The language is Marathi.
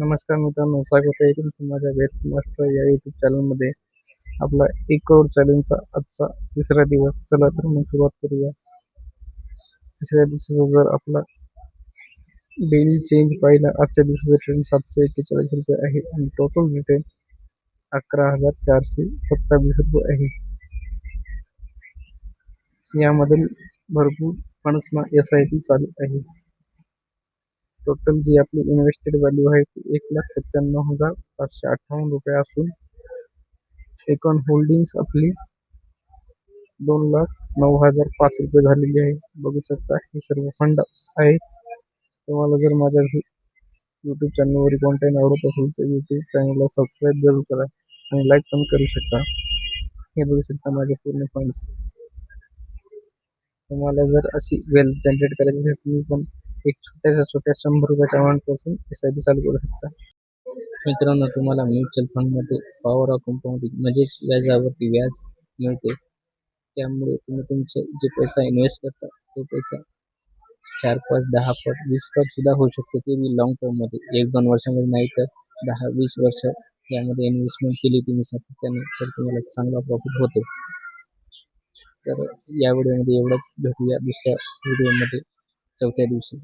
नमस्कार मित्रांनो स्वागत आहे तुमचं माझ्या वेट मास्टर या युट्यूब चॅनलमध्ये आपला एक करोड चॅलेंजचा आजचा तिसरा दिवस. चला तर मग सुरुवात करूया. तिसऱ्या दिवसाचा जर आपला डेली चेंज पाहिला आजच्या दिवसाचा ट्रेन सातशे एक्केचाळीस रुपये आहे आणि टोटल रिटर्न अकरा हजार चारशे सत्तावीस रुपये आहे. यामधील भरपूर माणसांना एस आय पी चालू आहे. टोटल जी आपली इन्व्हेस्टेड व्हॅल्यू आहे ती एक लाख सत्त्याण्णव हजार पाचशे अठ्ठावन्न रुपये असून एकूण होल्डिंग्स आपली दोन लाख नऊ हजार पाच रुपये झालेली आहे. बघू शकता हे सर्व फंड आहेत. तुम्हाला जर माझ्या यूट्यूब चॅनलवर कॉन्टेंट आवडत असेल तर यूट्यूब चॅनलला सबस्क्राईब जरूर करा आणि लाईक पण करू शकता. हे बघू शकता माझे पूर्ण फंड्स तुम्हाला जर अशी वेल्थ जनरेट करायची असेल तुम्ही पण एक छोट्याशा छोट्या शंभर रुपयाच्या अमाऊंटपासून एस आय पी चालू करू शकता. मित्रांनो तुम्हाला म्युच्युअल फंडमध्ये पॉवर ऑफ कंपाऊंडिंग म्हणजेच व्याजावरती व्याज मिळते. त्यामुळे तुम्ही तुमचे जे पैसा इन्व्हेस्ट करता तो पैसा चार पट दहा पट वीस पट सुद्धा होऊ शकतो. ते मी लॉंग टर्ममध्ये एक दोन वर्षामध्ये नाही तर दहा वीस वर्ष यामध्ये इन्व्हेस्टमेंट केली तुम्ही सातत्याने तर तुम्हाला चांगला प्रॉफिट होतो. तर या व्हिडिओमध्ये एवढंच. भेटूया दुसऱ्या व्हिडिओमध्ये चौथ्या दिवशी.